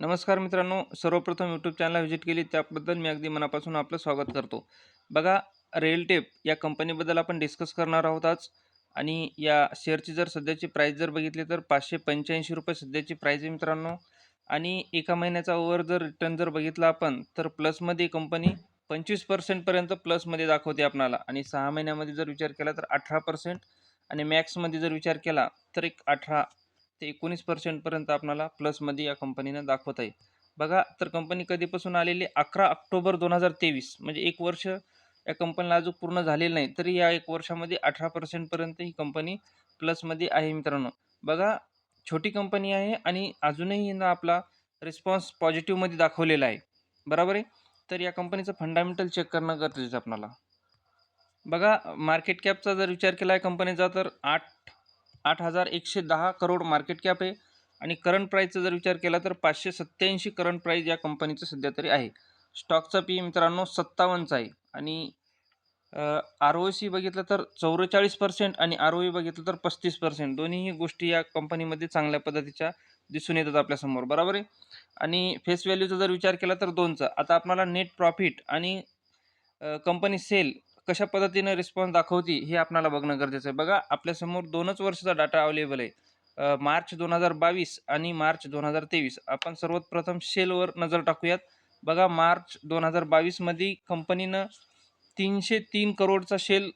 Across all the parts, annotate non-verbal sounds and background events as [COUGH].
नमस्कार मित्रांनो सर्वप्रथम यूट्यूब चॅनलला व्हिजिट केली त्याबद्दल मी अगदी मनापासून आपलं स्वागत करतो. बघा रेलटेप या कंपनीबद्दल आपण डिस्कस करणार आहोत आज. आणि या शेअरची जर सध्याची प्राईस जर बघितली तर पाचशे पंच्याऐंशी रुपये सध्याची प्राईज आहे मित्रांनो. आणि एका महिन्याचा ओव्हर जर रिटर्न जर बघितला आपण तर प्लसमध्ये कंपनी पंचवीस पर्सेंटपर्यंत प्लसमध्ये दाखवते आपणाला. आणि सहा महिन्यामध्ये जर विचार केला तर अठरा पर्सेंट आणि मॅक्समध्ये जर विचार केला तर एक अठरा ते एकोणीस पर्सेंटपर्यंत आपणाला प्लसमध्ये या कंपनीनं दाखवत आहे बघा तर कंपनी कधीपासून आलेली अकरा ऑक्टोबर दोन हजार तेवीस. म्हणजे एक वर्ष या कंपनीला अजून पूर्ण झालेलं नाही. तरी या एक वर्षामध्ये अठरा पर्सेंटपर्यंत ही कंपनी प्लसमध्ये आहे मित्रांनो. बघा छोटी कंपनी आहे आणि अजूनही हिनं आपला रिस्पॉन्स पॉझिटिव्हमध्ये दाखवलेला आहे. बरोबर आहे? तर या कंपनीचं फंडामेंटल चेक करणं गरजेचं आहे आपल्याला बघा मार्केट कॅपचा जर विचार केला आहे कंपनीचा तर आठ आठ हजार एकशे दहा करोड मार्केट कॅप आहे. आणि करंट प्राईजचा जर विचार केला तर पाचशे सत्त्याऐंशी करंट प्राईज या कंपनीचं सध्या तरी आहे. स्टॉकचा पी मित्रांनो सत्तावन्नचा आहे. आणि आर ओ सी बघितलं तर चौवेचाळीस पर्सेंट आणि आर ओ ई बघितलं तर पस्तीस पर्सेंट दोन्हीही गोष्टी या कंपनीमध्ये चांगल्या पद्धतीच्या दिसून येतात आपल्यासमोर बरोबर आहे? आणि फेस व्हॅल्यूचा जर विचार केला तर दोनचा. आता आपल्याला नेट प्रॉफिट आणि कंपनी सेल कशा पद्धतीनं रिस्पॉन्स दाखवती हे आपणाला बघणं गरजेचं आहे. बघा आपल्यासमोर दोनच वर्षाचा डाटा अवेलेबल आहे. मार्च दोन हजार बावीस आणि मार्च दोन हजार तेवीस. आपण सर्वात प्रथम सेलवर नजर टाकूयात. बघा मार्च दोन हजार बावीसमध्ये कंपनीनं तीनशे तीन करोडचा शेल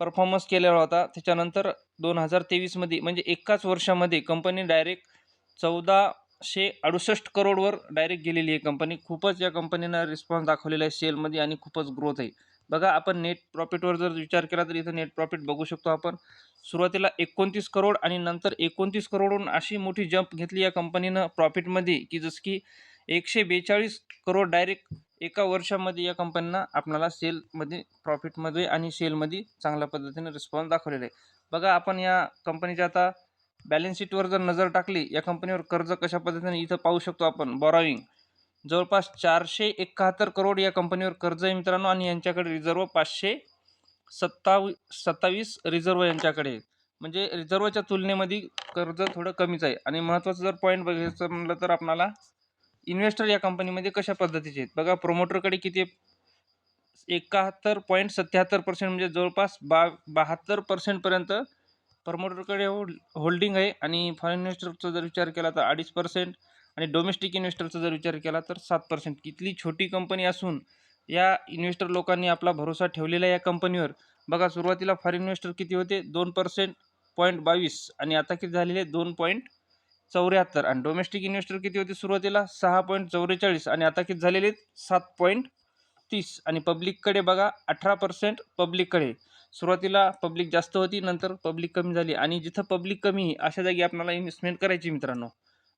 परफॉर्मन्स केलेला होता. त्याच्यानंतर दोन हजार तेवीसमध्ये म्हणजे एकाच वर्षामध्ये कंपनी डायरेक्ट चौदाशे अडुसष्ट करोडवर डायरेक्ट गेलेली आहे. कंपनी खूपच या कंपनीनं रिस्पॉन्स दाखवलेला आहे सेलमध्ये आणि खूपच ग्रोथ आहे. बघा आपण नेट प्रॉफिटवर जर विचार केला तर इथं नेट प्रॉफिट बघू शकतो आपण. सुरुवातीला एकोणतीस करोड आणि नंतर एकोणतीस करोडहून अशी मोठी जंप घेतली या कंपनीनं प्रॉफिटमध्ये की जसं की एकशे बेचाळीस करोड डायरेक्ट एका वर्षामध्ये या कंपनीनं आपल्याला सेलमध्ये प्रॉफिटमध्ये आणि सेलमध्ये चांगल्या पद्धतीने रिस्पॉन्स दाखवलेला आहे. बघा आपण या कंपनीच्या आता बॅलन्स शीटवर जर नजर टाकली या कंपनीवर कर्ज कशा पद्धतीने इथं पाहू शकतो आपण? बॉरॉईंग जवळपास चारशे एकाहत्तर करोड या कंपनीवर कर्ज आहे मित्रांनो आणि यांच्याकडे रिझर्व पाचशे सत्तावी सत्तावीस रिझर्व यांच्याकडे म्हणजे रिझर्वच्या तुलनेमध्ये कर्ज थोडं कमीच आहे. आणि महत्त्वाचं जर पॉईंट बघायचं म्हणलं तर आपणाला इन्व्हेस्टर या कंपनीमध्ये कशा पद्धतीचे आहेत? बघा प्रोमोटरकडे किती एकाहत्तर पॉईंट सत्याहत्तर पर्सेंट म्हणजे जवळपास बा बहात्तर पर्सेंटपर्यंत प्रमोटरकडे होल्ड होल्डिंग आहे. आणि फॉरेन इन्व्हेस्टरचा जर विचार केला तर अडीच पर्सेंट आणि डोमेस्टिक इन्व्हेस्टरचा जर विचार केला तर सात पर्सेंट कितली छोटी कंपनी असून या इन्व्हेस्टर लोकांनी आपला भरोसा ठेवलेला या कंपनीवर बघा सुरुवातीला फॉरेन इन्व्हेस्टर किती होते? दोन पर्सेंट पॉईंट बावीस आणि आता किती झालेले? दोन पॉईंट चौऱ्याहत्तर. आणि डोमेस्टिक इन्व्हेस्टर किती होते सुरुवातीला? सहा पॉईंट चौवेचाळीस आणि आता किती झालेले सात पॉईंट तीस. आणि पब्लिककडे बघा अठरा पर्सेंट पब्लिककडे सुरुवातीला पब्लिक जास्त होती नंतर पब्लिक कमी झाली. आणि जिथं पब्लिक कमी अशा जागी आपल्याला इन्व्हेस्टमेंट करायची मित्रांनो.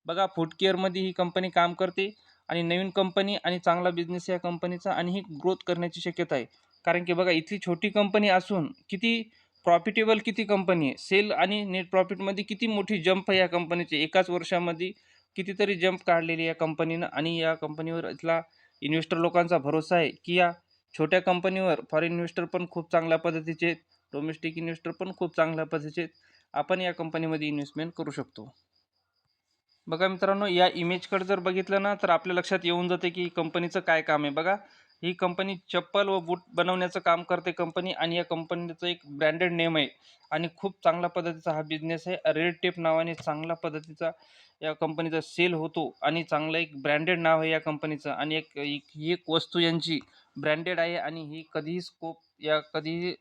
बघा फूडकेअरमध्ये ही कंपनी काम करते आणि नवीन कंपनी आणि चांगला बिझनेस या कंपनीचा आणि ही ग्रोथ करण्याची शक्यता आहे. कारण की बघा इथली छोटी कंपनी असून किती प्रॉफिटेबल किती कंपनी आहे. सेल आणि नेट प्रॉफिटमध्ये किती मोठी जंप आहे या कंपनीची एकाच वर्षामध्ये कितीतरी जंप काढलेली या कंपनीनं आणि या कंपनीवर इथला इन्व्हेस्टर लोकांचा भरोसा आहे की या छोट्या कंपनीवर फॉरेन इन्व्हेस्टर पण खूप चांगल्या पद्धतीचे डोमेस्टिक इन्व्हेस्टर पण खूप चांगल्या पद्धतीचे आपण या कंपनीमध्ये इन्व्हेस्टमेंट करू शकतो. बघा मित्रांनो या इमेजकडे जर बघितलं ना तर आपल्या लक्षात येऊन जाते की कंपनीचं काय काम आहे. बघा ही कंपनी चप्पल व बूट बनवण्याचं काम करते कंपनी आणि या कंपनीचं एक ब्रँडेड नेम आहे. आणि खूप चांगल्या पद्धतीचा हा बिझनेस आहे. रेड टेप नावाने चांगल्या पद्धतीचा या कंपनीचा सेल होतो आणि चांगलं एक ब्रँडेड नाव आहे या कंपनीचं आणि एक ही एक वस्तू यांची ब्रँडेड आहे आणि ही कधीही स्कोप या कधीही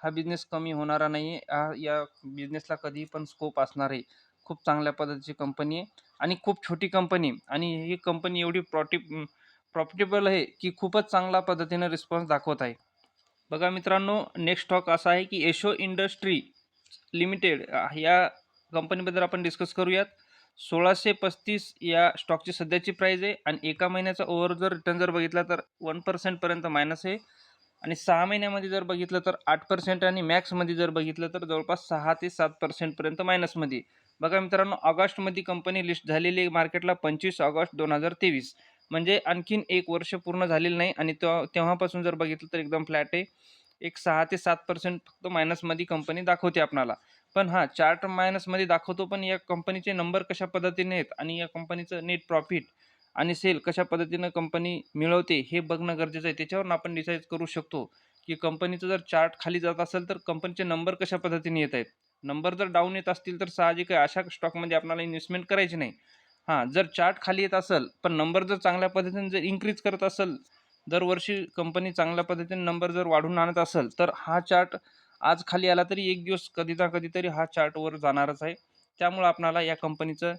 हा बिझनेस कमी होणारा नाही आहे हा या बिझनेसला कधीही पण स्कोप असणार आहे. खूप चांगल्या पद्धतीची कंपनी आहे आणि खूप छोटी कंपनी आणि ही कंपनी एवढी प्रॉटी प्रॉफिटेबल आहे की खूपच चांगल्या पद्धतीनं रिस्पॉन्स दाखवत आहे. बघा मित्रांनो नेक्स्ट स्टॉक असा आहे की एशो इंडस्ट्री लिमिटेड या कंपनीबद्दल आपण डिस्कस करूयात. सोळाशे पस्तीस या स्टॉकची सध्याची प्राईज आहे आणि एका महिन्याचा ओव्हर जर रिटर्न जर बघितला तर वन पर्सेंटपर्यंत मायनस आहे. आणि सहा महिन्यामध्ये जर बघितलं तर आठ पर्सेंट आणि मॅक्समध्ये जर बघितलं तर जवळपास सहा ते सात पर्सेंटपर्यंत मायनसमध्ये बघा मित्रांनो ऑगस्टमध्ये कंपनी लिस्ट झालेली आहे मार्केटला पंचवीस ऑगस्ट दोन हजार तेवीस. म्हणजे आणखीन एक वर्ष पूर्ण झालेलं नाही आणि तो तेव्हापासून जर बघितलं तर एकदम फ्लॅट आहे. एक सहा ते सात पर्सेंट फक्त मायनसमध्ये कंपनी दाखवते आपणाला. पण हां चार्ट मायनसमध्ये दाखवतो पण या कंपनीचे नंबर कशा पद्धतीने आहेत आणि या कंपनीचं नेट प्रॉफिट आणि सेल कशा पद्धतीनं कंपनी मिळवते हे बघणं गरजेचं आहे. त्याच्यावरून आपण डिसाईड करू शकतो की कंपनीचं जर चार्ट खाली जात असेल तर कंपनीचे नंबर कशा पद्धतीने येत आहेत. नंबर जर डाऊन येत असतील तर साहजिक आहे. अशा स्टॉकमध्ये आपल्याला इन्व्हेस्टमेंट करायची नाही. हां जर चार्ट खाली येत असेल पण नंबर जर चांगल्या पद्धतीने जर इन्क्रीज करत असेल दरवर्षी कंपनी चांगल्या पद्धतीने नंबर जर वाढवून आणत असेल तर हा चार्ट आज खाली आला तरी एक दिवस कधी ना कधीतरी हा चार्टवर जाणारच आहे. त्यामुळं आपणाला या कंपनीचं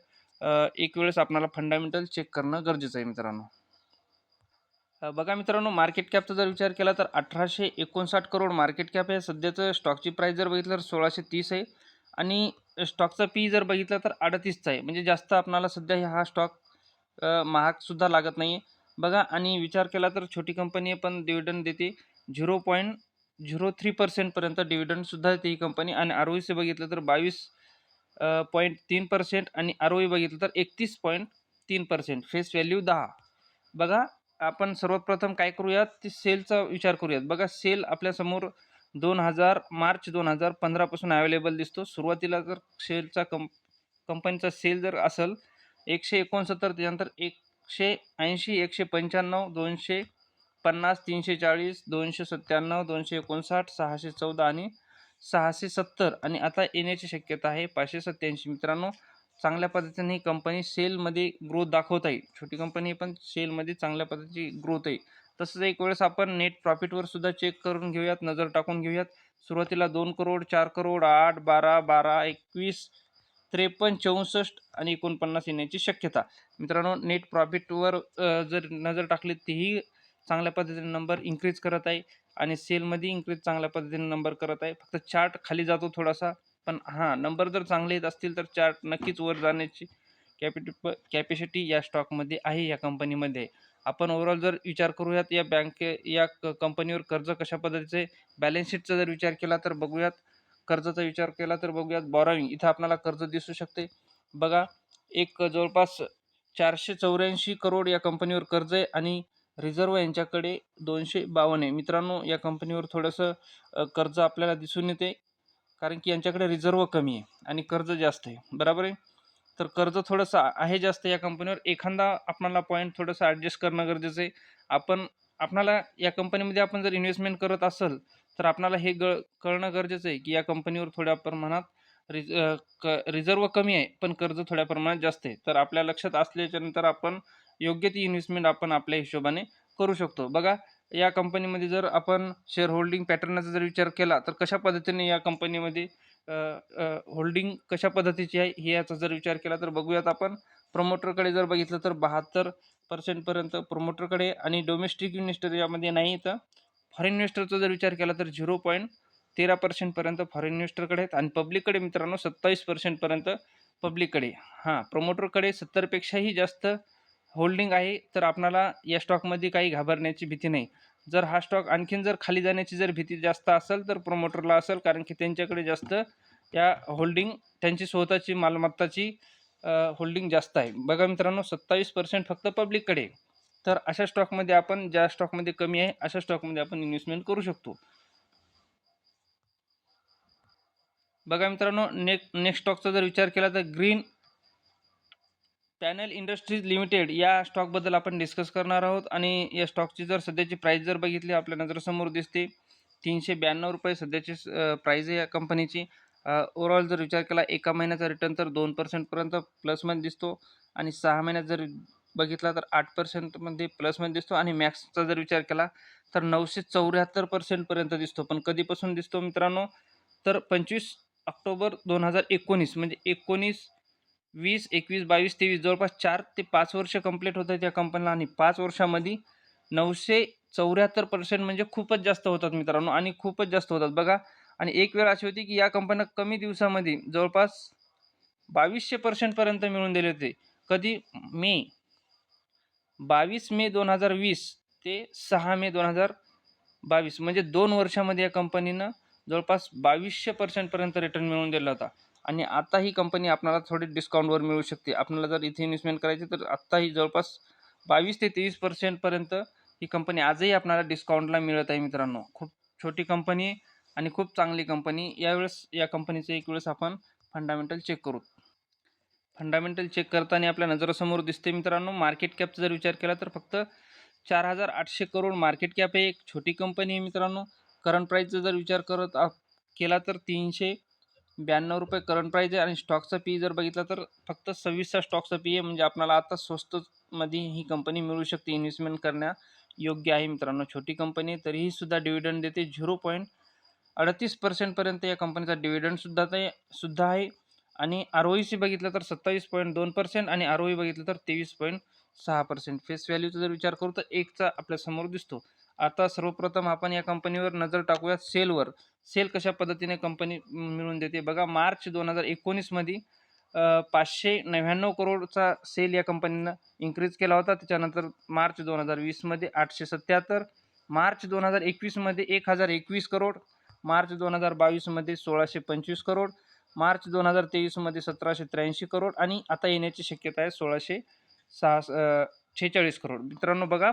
एक वेळेस आपणाला फंडामेंटल चेक करणं गरजेचं आहे मित्रांनो. बघा मित्रांनो मार्केट कॅपचा जर विचार केला तर अठराशे एकोणसाठ करोड मार्केट कॅप आहे. सध्याचं स्टॉकची प्राईस जर बघितलं तर सोळाशे तीस आहे. आणि स्टॉकचा पी जर बघितलं तर अडतीसचा आहे. म्हणजे जास्त आपणाला सध्या हा स्टॉक महागसुद्धा लागत नाही आहे बघा आणि विचार केला तर छोटी कंपनी पण डिव्हिडंड देते. झिरो पॉईंट झिरो थ्री पर्सेंटपर्यंत डिव्हिडंडसुद्धा देते ही कंपनी आणि आर ओ सी बघितलं तर बावीस पॉईंट तीन पर्सेंट आणि आर ओई बघितलं तर एकतीस पॉईंट तीन पर्सेंट फेस व्हॅल्यू दहा. बघा आपण सर्वप्रथम काय करूयात? ते सेलचा विचार करूयात. बघा सेल आपल्यासमोर दोन हजार मार्च दोन हजार पंधरापासून अवेलेबल दिसतो. सुरुवातीला जर सेलचा कंप कंपनीचा सेल जर असेल एकशे एकोणसत्तर त्याच्यानंतर एकशे ऐंशी एकशे पंच्याण्णव दोनशे पन्नास तीनशे चाळीस दोनशे सत्त्याण्णव दोनशे एकोणसाठ सहाशे चौदा आणि सहाशे सत्तर. आणि आता येण्याची शक्यता आहे पाचशे सत्त्याऐंशी मित्रांनो. चांगल्या पद्धतीने ही कंपनी सेलमध्ये ग्रोथ दाखवत आहे. छोटी कंपनी पण सेलमध्ये चांगल्या पद्धतीची ग्रोथ आहे. तसंच एक वेळेस आपण नेट प्रॉफिटवर सुद्धा चेक करून घेऊयात नजर टाकून घेऊयात. सुरुवातीला दोन करोड चार करोड आठ बारा बारा एकवीस त्रेपन्न चौसष्ट आणि एकोणपन्नास येण्याची शक्यता. मित्रांनो नेट प्रॉफिटवर जर नजर टाकली तेही चांगल्या पद्धतीने नंबर इन्क्रीज करत आहे आणि सेलमध्ये इन्क्रीज चांगल्या पद्धतीने नंबर करत आहे. फक्त चार्ट खाली जातो थोडासा. पण हां नंबर जर चांगले येत असतील तर चार्ट नक्कीच वर जाण्याची कॅपिट कॅपॅसिटी या स्टॉकमध्ये आहे या कंपनीमध्ये आपण ओव्हरऑल जर विचार करूयात या बँके या क कंपनीवर कर्ज कशा पद्धतीचे बॅलन्स शीटचा जर विचार केला तर बघूयात. कर्जाचा विचार केला तर बघूयात. बॉरॉईंग इथं आपल्याला कर्ज दिसू शकते. बघा एक जवळपास चारशे चौऱ्याऐंशी करोड या कंपनीवर कर्ज आहे आणि रिझर्व यांच्याकडे दोनशे बावन्न आहे. मित्रांनो या कंपनीवर थोडंसं कर्ज आपल्याला दिसून येते. कारण की यांच्याकडे रिझर्व कमी आहे आणि कर्ज जास्त आहे. बरोबर आहे? तर कर्ज थोडंसं आहे जास्त या कंपनीवर एखादा आपणाला पॉईंट थोडंसं ॲडजस्ट करणं गरजेचं आहे. आपण आपणाला या कंपनीमध्ये आपण जर इन्व्हेस्टमेंट करत असेल तर आपणाला हे ग कळणं गरजेचं आहे की या कंपनीवर थोड्या प्रमाणात रिज क रिझर्व कमी आहे पण कर्ज थोड्या प्रमाणात जास्त आहे. तर आपल्या लक्षात असल्याच्यानंतर आपण योग्य ती इन्व्हेस्टमेंट आपण आपल्या हिशोबाने करू शकतो. बघा या कंपनीमध्ये जर आपण शेअर होल्डिंग पॅटर्नचा जर विचार केला तर कशा पद्धतीने या कंपनीमध्ये होल्डिंग कशा पद्धतीची आहे हे याचा जर विचार केला तर बघूयात आपण. प्रमोटरकडे जर बघितलं तर बहात्तर पर्सेंटपर्यंत प्रमोटरकडे आणि डोमेस्टिक इन्व्हेस्टर यामध्ये नाही तर फॉरेन इन्व्हेस्टरचा जर विचार केला तर झिरो पॉईंट तेरा पर्सेंटपर्यंत फॉरेन इन्व्हेस्टरकडे आहेत. आणि पब्लिककडे मित्रांनो सत्तावीस पर्सेंटपर्यंत पब्लिककडे हां प्रमोटरकडे सत्तरपेक्षाही जास्त होल्डिंग आहे तर आपणाला या स्टॉकमध्ये काही घाबरण्याची भीती नाही. जर हा स्टॉक आणखीन जर खाली जाण्याची जर भीती जास्त असेल तर प्रमोटरला असेल कारण की त्यांच्याकडे जास्त या होल्डिंग त्यांची स्वतःची मालमत्ताची होल्डिंग जास्त आहे. बघा मित्रांनो सत्तावीस पर्सेंट फक्त पब्लिककडे तर अशा स्टॉकमध्ये आपण ज्या स्टॉकमध्ये कमी आहे अशा स्टॉकमध्ये आपण इन्व्हेस्टमेंट करू शकतो. बघा मित्रांनो नेक नेक्स्ट स्टॉकचा जर विचार केला तर ग्रीन पॅनल इंडस्ट्रीज लिमिटेड या स्टॉकबद्दल आपण डिस्कस करणार आहोत. आणि या स्टॉकची जर सध्याची प्राईस जर बघितली आपल्या नजरेसमोर दिसते तीनशे ब्याण्णव रुपये सध्याची प्राईज आहे या कंपनीची. ओव्हरऑल जर विचार केला एका महिन्याचा रिटर्न तर दोन पर्सेंटपर्यंत प्लसमध्ये दिसतो. आणि सहा महिन्यात जर बघितला तर आठ पर्सेंटमध्ये प्लसमध्ये दिसतो. आणि मॅक्सचा जर विचार केला तर नऊशे चौऱ्याहत्तर पर्सेंटपर्यंत दिसतो. पण कधीपासून दिसतो मित्रांनो? तर पंचवीस ऑक्टोबर दोन हजार एकोणीस म्हणजे एकोणीस वीस एकवीस बावीस तेवीस जवळपास चार ते पाच वर्ष कंप्लीट होतं त्या या कंपनीला आणि पाच वर्षामध्ये नऊशे चौऱ्याहत्तर पर्सेंट म्हणजे खूपच जास्त होतात मित्रांनो आणि खूपच जास्त होतात. बघा आणि एक वेळ अशी होती की या कंपन्या कमी दिवसामध्ये जवळपास बावीसशे पर्सेंटपर्यंत मिळून दिले होते. कधी? मे. बावीस मे दोन हजार वीस ते सहा मे दोन हजार बावीस. म्हणजे दोन वर्षामध्ये या कंपनीनं जवळपास बावीसशे पर्सेंटपर्यंत रिटर्न मिळवून दिला होता. आणि आता ही कंपनी आपल्याला थोडी डिस्काउंटवर मिळू शकते. आपल्याला जर इथे इन्व्हेस्टमेंट करायची तर आत्ताही जवळपास बावीस ते तेवीस पर्सेंटपर्यंत ही कंपनी आजही आपल्याला डिस्काउंटला मिळत आहे मित्रांनो. खूप छोटी कंपनी आणि खूप चांगली कंपनी यावेळेस या कंपनीचं एक वेळेस आपण फंडामेंटल चेक करू. फंडामेंटल चेक करताना आपल्या नजरासमोर दिसते मित्रांनो मार्केट कॅपचा जर विचार केला तर फक्त चार हजार आठशे करोड मार्केट कॅप आहे एक छोटी कंपनी आहे मित्रांनो. करंट प्राईजचा जर विचार करत आ- केला तर तीनशे ब्याण्णव रुपये करंट प्राईज आहे आणि स्टॉकचा पी जर बघितला तर फक्त सव्वीसचा स्टॉकचा पी आहे. म्हणजे आपल्याला आता स्वस्तमध्ये ही कंपनी मिळू शकते इन्व्हेस्टमेंट करण्या योग्य आहे मित्रांनो. छोटी कंपनी तरीही सुद्धा डिव्हिडंड देते. झिरो पॉईंट अडतीस पर्सेंटपर्यंत या कंपनीचा डिव्हिडंडसुद्धा ते सुद्धा आहे. आणि आर ओ सी बघितलं तर सत्तावीस पॉईंट दोन पर्सेंट आणि आर ओ बघितलं तर तेवीस पॉईंट सहा पर्सेंट फेस व्हॅल्यूचा जर विचार करू तर एकचा आपल्यासमोर दिसतो. आता सर्वप्रथम आपण या कंपनीवर नजर टाकूया सेलवर सेल कशा पद्धतीने कंपनी मिळवून देते? बघा मार्च दोन हजार एकोणीसमध्ये पाचशे नव्याण्णव करोडचा सेल या कंपनीनं इन्क्रीज केला होता. त्याच्यानंतर मार्च दोन हजार वीसमध्ये आठशे सत्याहत्तर मार्च दोन हजार एकवीसमध्ये एक हजार एकवीस करोड मार्च दोन हजार बावीसमध्ये सोळाशे पंचवीस करोड मार्च दोन हजार तेवीसमध्ये सतराशे त्र्याऐंशी करोड आणि आता येण्याची शक्यता आहे सोळाशे सहा छेचाळीस करोड. मित्रांनो बघा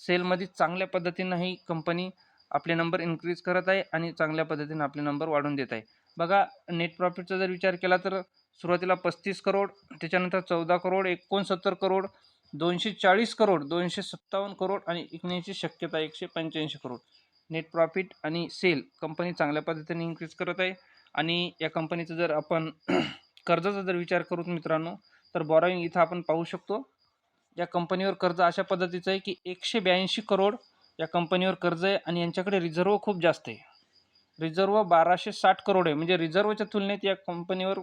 सेलमध्ये चांगल्या पद्धतीनं ही कंपनी आपले नंबर इन्क्रीज करत आहे आणि चांगल्या पद्धतीनं आपले नंबर वाढवून देत आहे. बघा नेट प्रॉफिटचा जर विचार केला तर सुरुवातीला पस्तीस करोड त्याच्यानंतर चौदा करोड एकोणसत्तर करोड दोनशे चाळीस करोड दोनशे सत्तावन्न करोड आणि विकण्याची शक्यता एकशे पंच्याऐंशी करोड. नेट प्रॉफिट आणि सेल कंपनी चांगल्या पद्धतीने इन्क्रीज करत आहे आणि या कंपनीचं जर आपण [CLEARS THROAT] कर्जाचा जर विचार करू मित्रांनो तर बॉरोईंग इथं आपण पाहू शकतो. या कंपनीवर कर्ज अशा पद्धतीचं आहे की एकशे ब्याऐंशी करोड या कंपनीवर कर्ज आहे आणि यांच्याकडे रिझर्व खूप जास्त आहे. रिझर्व बाराशे साठ करोड आहे. म्हणजे रिझर्वच्या तुलनेत या कंपनीवर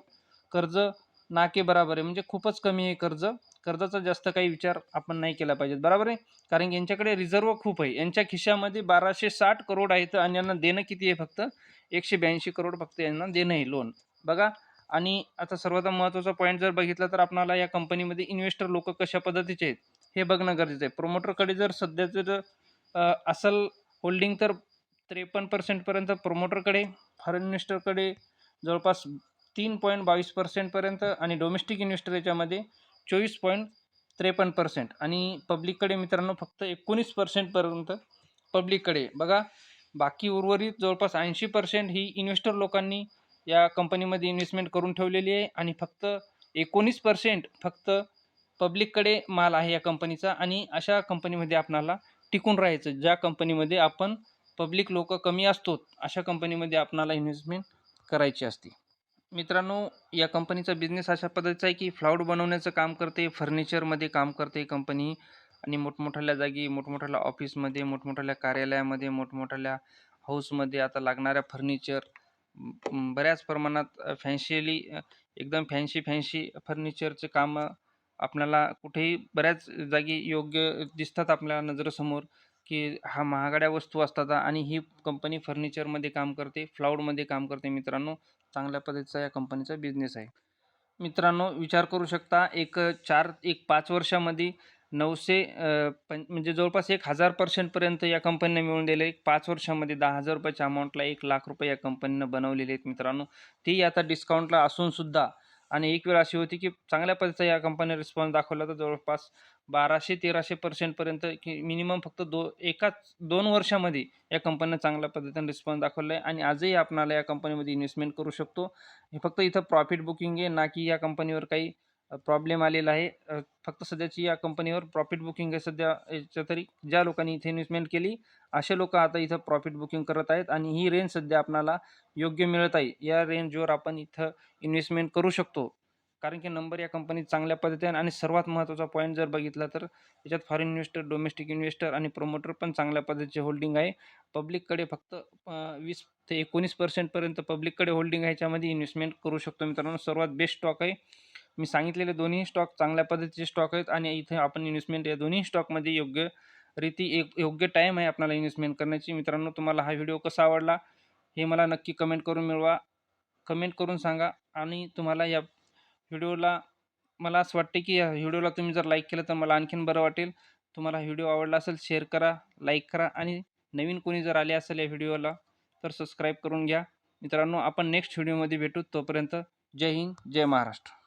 कर्ज नाके बराबर आहे. म्हणजे खूपच कमी आहे कर्ज. कर्जाचा जास्त काही विचार आपण नाही केला पाहिजे बरोबर आहे? कारण की यांच्याकडे रिझर्व खूप आहे. यांच्या खिशामध्ये बाराशे साठ करोड आहेत आणि यांना देणं किती आहे फक्त? एकशे ब्याऐंशी करोड फक्त यांना देणं आहे लोन बघा आणि आता सर्वात महत्त्वाचा पॉईंट जर बघितला तर आपणाला या कंपनीमध्ये इन्व्हेस्टर लोक कशा पद्धतीचे आहेत हे बघणं गरजेचं आहे. प्रोमोटरकडे जर सध्याचं जर असल होल्डिंग तर त्रेपन्न पर्सेंटपर्यंत प्रोमोटरकडे फॉरेन इन्व्हेस्टरकडे जवळपास तीन पॉईंट बावीस पर्सेंटपर्यंत आणि डोमेस्टिक इन्व्हेस्टर याच्यामध्ये चोवीस पॉईंट त्रेपन्न पर्सेंट आणि पब्लिककडे मित्रांनो फक्त एकोणीस पर्सेंटपर्यंत पब्लिककडे बघा बाकी उर्वरित जवळपास ऐंशी पर्सेंट ही इन्व्हेस्टर लोकांनी या कंपनीमध्ये इन्व्हेस्टमेंट करून ठेवलेली आहे आणि फक्त एकोणीस पर्सेंट फक्त पब्लिककडे माल आहे या कंपनीचा आणि अशा कंपनीमध्ये आपणाला टिकून राहायचं ज्या कंपनीमध्ये आपण पब्लिक लोक कमी असतो अशा कंपनीमध्ये आपणाला इन्व्हेस्टमेंट करायची असते. मित्रांनो या कंपनीचा बिझनेस अशा पद्धतीचा आहे की फ्लाऊड बनवण्याचं काम करते फर्निचरमध्ये काम करते कंपनी आणि मोठमोठ्या जागी मोठमोठ्या ऑफिसमध्ये मोठमोठ्या कार्यालयामध्ये मोठमोठ्या हाऊसमध्ये आता लागणाऱ्या फर्निचर बऱ्याच प्रमाणात फॅन्शियली एकदम फॅन्सी फॅन्सी फर्निचरचे कामं आपल्याला कुठेही बऱ्याच जागी योग्य दिसतात आपल्या नजरेसमोर की हा महागड्या वस्तू असतात आणि ही कंपनी फर्निचरमध्ये काम करते फ्लाऊडमध्ये काम करते. मित्रांनो चांगल्या पद्धतीचा या कंपनीचा बिझनेस आहे. मित्रांनो विचार करू शकता एक चार एक पाच वर्षामध्ये नऊशे पं म्हणजे जवळपास एक हजार पर्सेंटपर्यंत या कंपनीनं मिळून दिले. एक पाच वर्षामध्ये दहा हजार रुपयाच्या अमाऊंटला एक लाख रुपये या कंपनीनं बनवलेले आहेत मित्रांनो. ती आता डिस्काउंटला असूनसुद्धा आणि एक वेळ अशी होती की चांगल्या पद्धतीचा या कंपनीने रिस्पॉन्स दाखवला तर जवळपास बाराशे तेराशे पर्सेंटपर्यंत की मिनिमम फक्त दो एकाच दोन वर्षामध्ये या कंपनीनं चांगल्या पद्धतीने रिस्पॉन्स दाखवला आहे आणि आजही आपणाला या कंपनीमध्ये इन्व्हेस्टमेंट करू शकतो. हे फक्त इथं प्रॉफिट बुकिंग आहे ना की या कंपनीवर काही प्रॉब्लेम आलेला आहे. फक्त सध्याची या कंपनीवर प्रॉफिट बुकिंग आहे सध्या याच्या तरी. ज्या लोकांनी इथे इन्व्हेस्टमेंट केली असे लोक आता इथं प्रॉफिट बुकिंग करत आहेत आणि ही रेंज सध्या आपणाला योग्य मिळत आहे. या रेंजवर आपण इथं इन्व्हेस्टमेंट करू शकतो. कारण की नंबर या कंपनीत चांगल्या पद्धतीने आणि सर्वात महत्त्वाचा पॉईंट जर बघितला तर याच्यात फॉरेन इन्व्हेस्टर डोमेस्टिक इन्व्हेस्टर आणि प्रोमोटर पण चांगल्या पद्धतीचे होल्डिंग आहे. पब्लिककडे फक्त वीस ते एकोणीस पर्सेंटपर्यंत पब्लिककडे होल्डिंग आहे याच्यामध्ये इन्व्हेस्टमेंट करू शकतो मित्रांनो. सर्वात बेस्ट स्टॉक आहे. मी सांगितलेले दोन्ही स्टॉक चांगल्या पद्धतीचे स्टॉक आहेत आणि इथे आपण इन्व्हेस्टमेंट या दोन्ही स्टॉकमध्ये योग्य रीती एक योग्य टाईम आहे आपल्याला इन्व्हेस्टमेंट करण्याची. मित्रांनो तुम्हाला हा व्हिडिओ कसा आवडला हे मला नक्की कमेंट करून मिळवा. कमेंट करून सांगा आणि तुम्हाला या व्हिडिओला मला असं वाटते की या व्हिडिओला तुम्ही जर लाईक केलं तर मला आणखीन बरं वाटेल. तुम्हाला व्हिडिओ आवडला असेल शेअर करा लाईक करा आणि नवीन कोणी जर आले असेल या व्हिडिओला तर सबस्क्राईब करून घ्या. मित्रांनो आपण नेक्स्ट व्हिडिओमध्ये भेटू. तोपर्यंत जय हिंद जय महाराष्ट्र.